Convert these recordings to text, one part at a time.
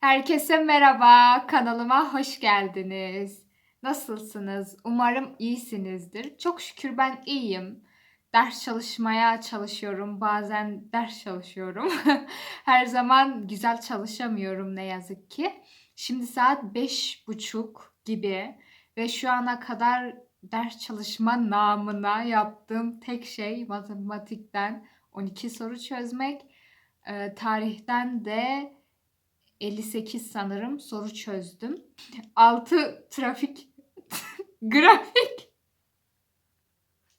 Herkese merhaba, kanalıma hoş geldiniz. Nasılsınız? Umarım iyisinizdir. Çok şükür ben iyiyim. Ders çalışmaya çalışıyorum. Bazen ders çalışıyorum. Her zaman güzel çalışamıyorum ne yazık ki. Şimdi saat beş buçuk gibi ve şu ana kadar ders çalışma namına yaptığım tek şey matematikten 12 soru çözmek. Tarihten de 58 sanırım soru çözdüm. 6 trafik grafik.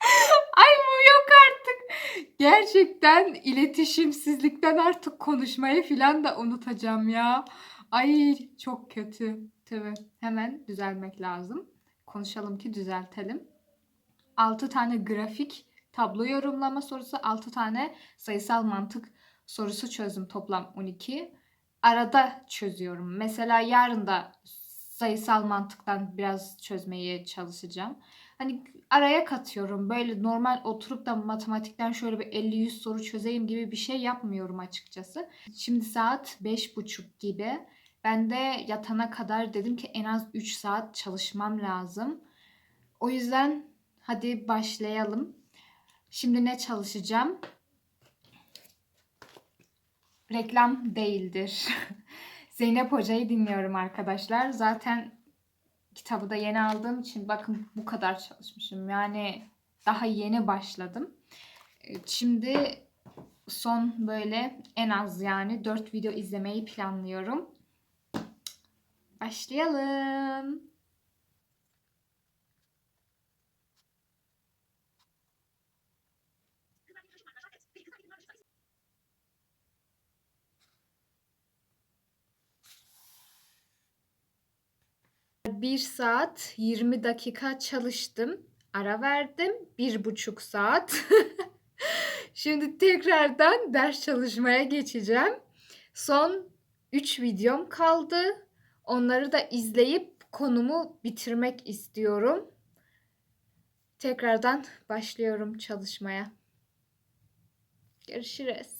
Ay bu yok artık. Gerçekten iletişimsizlikten artık konuşmayı filan da unutacağım ya. Ay çok kötü. Tabii hemen düzelmek lazım. Konuşalım ki düzeltelim. 6 tane grafik tablo yorumlama sorusu, 6 tane sayısal mantık sorusu çözdüm toplam 12 arada çözüyorum. Mesela yarın da sayısal mantıktan biraz çözmeye çalışacağım. Hani araya katıyorum. Böyle normal oturup da matematikten şöyle bir 50-100 soru çözeyim gibi bir şey yapmıyorum açıkçası. Şimdi saat 5.30 gibi. Ben de yatana kadar dedim ki en az 3 saat çalışmam lazım. O yüzden hadi başlayalım. Şimdi ne çalışacağım? Reklam değildir. Zeynep Hoca'yı dinliyorum arkadaşlar. Zaten kitabı da yeni aldığım için bakın bu kadar çalışmışım. Yani daha yeni başladım. Ee, şimdi son böyle en az yani 4 video izlemeyi planlıyorum. Başlayalım. Bir saat 20 dakika çalıştım. Ara verdim. Bir buçuk saat. Şimdi tekrardan ders çalışmaya geçeceğim. Son 3 videom kaldı. Onları da izleyip konumu bitirmek istiyorum. Tekrardan başlıyorum çalışmaya. Görüşürüz.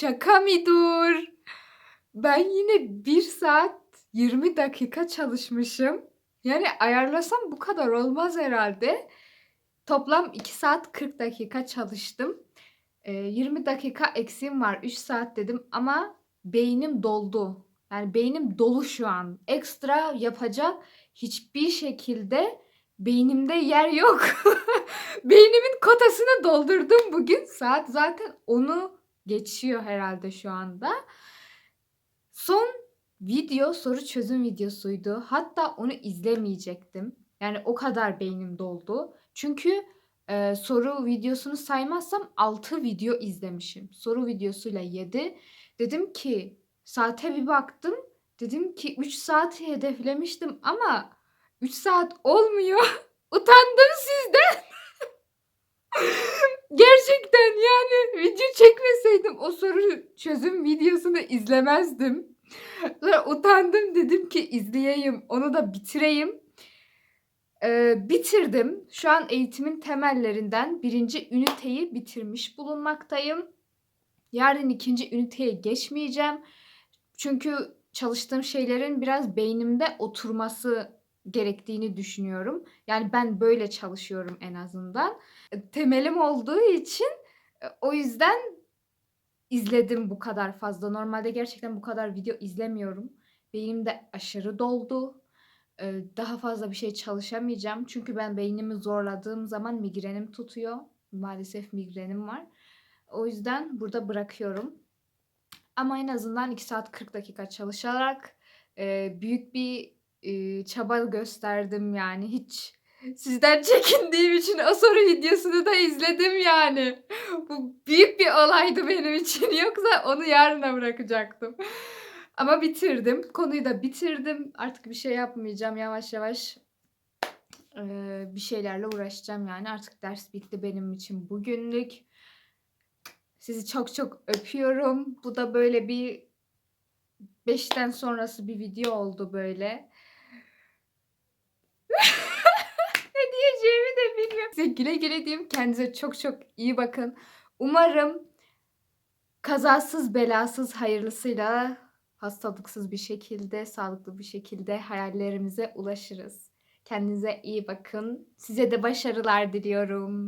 Şaka mı dur? Ben yine 1 saat 20 dakika çalışmışım. Yani ayarlasam bu kadar olmaz herhalde. Toplam 2 saat 40 dakika çalıştım. Ee, 20 dakika eksiğim var. 3 saat dedim ama beynim doldu. Yani beynim dolu şu an. Ekstra yapacak hiçbir şekilde beynimde yer yok. Beynimin kotasını doldurdum bugün. Saat zaten onu geçiyor herhalde şu anda. Son video soru çözüm videosuydu. Hatta onu izlemeyecektim. Yani o kadar beynim doldu. Çünkü e, soru videosunu saymazsam 6 video izlemişim. Soru videosuyla 7. Dedim ki saate bir baktım. Dedim ki 3 saat hedeflemiştim ama 3 saat olmuyor. Utandım sizden. Gerçekten yani video çekmeseydim o soru çözüm videosunu izlemezdim. Sonra utandım dedim ki izleyeyim onu da bitireyim. Ee, bitirdim. Şu an eğitimin temellerinden birinci üniteyi bitirmiş bulunmaktayım. Yarın ikinci üniteye geçmeyeceğim. Çünkü çalıştığım şeylerin biraz beynimde oturması gerektiğini düşünüyorum. Yani ben böyle çalışıyorum en azından. E, temelim olduğu için e, o yüzden izledim bu kadar fazla. Normalde gerçekten bu kadar video izlemiyorum. Beynim de aşırı doldu. E, daha fazla bir şey çalışamayacağım. Çünkü ben beynimi zorladığım zaman migrenim tutuyor. Maalesef migrenim var. O yüzden burada bırakıyorum. Ama en azından 2 saat 40 dakika çalışarak büyük bir çaba gösterdim yani hiç sizden çekindiğim için o soru videosunu da izledim yani. Bu büyük bir olaydı benim için yoksa onu yarına bırakacaktım. Ama bitirdim. Konuyu da bitirdim. Artık bir şey yapmayacağım. Yavaş yavaş bir şeylerle uğraşacağım yani. Artık ders bitti benim için bugünlük. Sizi çok çok öpüyorum. Bu da böyle bir 5'ten sonrası bir video oldu böyle. Güle güle diyeyim. Kendinize çok çok iyi bakın. Umarım kazasız belasız hayırlısıyla hastalıksız bir şekilde, sağlıklı bir şekilde hayallerimize ulaşırız. Kendinize iyi bakın. Size de başarılar diliyorum.